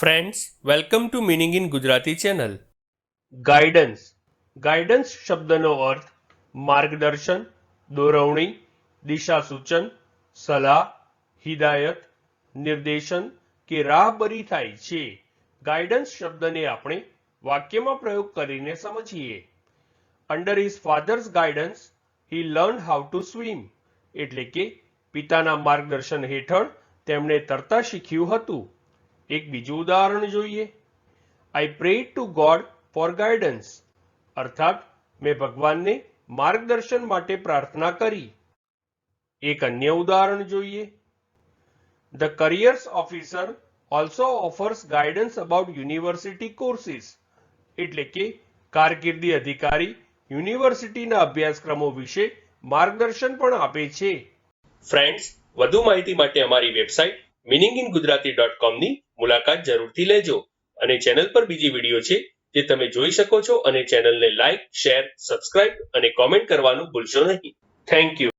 Friends welcome to meaning in Gujarati channel guidance guidance શબ્દનો અર્થ માર્ગદર્શન, દોરવણી દિશા સૂચન સલાહ, હિદાયત, નિર્દેશન કે રાહબરી થાય છે. ગાઈડન્સ શબ્દને આપણે વાક્યમાં પ્રયોગ કરીને સમજીએ. Under his father's guidance he learn how to swim એટલે કે પિતાના માર્ગદર્શન હેઠળ તેમણે તરતા શીખ્યું હતું. એક બીજું ઉદાહરણ જોઈએ. I pray to God for guidance અર્થાત, મેં ભગવાનને માર્ગદર્શન માટે પ્રાર્થના કરી. એક અન્ય ઉદાહરણ જોઈએ. The careers officer also offers guidance about university courses એટલે કે, કારકિર્દી અધિકારી યુનિવર્સિટીના અભ્યાસક્રમો વિશે માર્ગદર્શન પણ આપે છે. ફ્રેન્ડ્સ વધુ માહિતી માટે અમારી website meaning in Gujarati dot કોમની મુલાકાત જરૂરથી લેજો અને ચેનલ પર બીજી વીડિયો છે જે તમે જોઈ શકો છો અને ચેનલને લાઇક શેર, સબસ્ક્રાઇબ અને કોમેન્ટ કરવાનું ભૂલશો નહીં. Thank you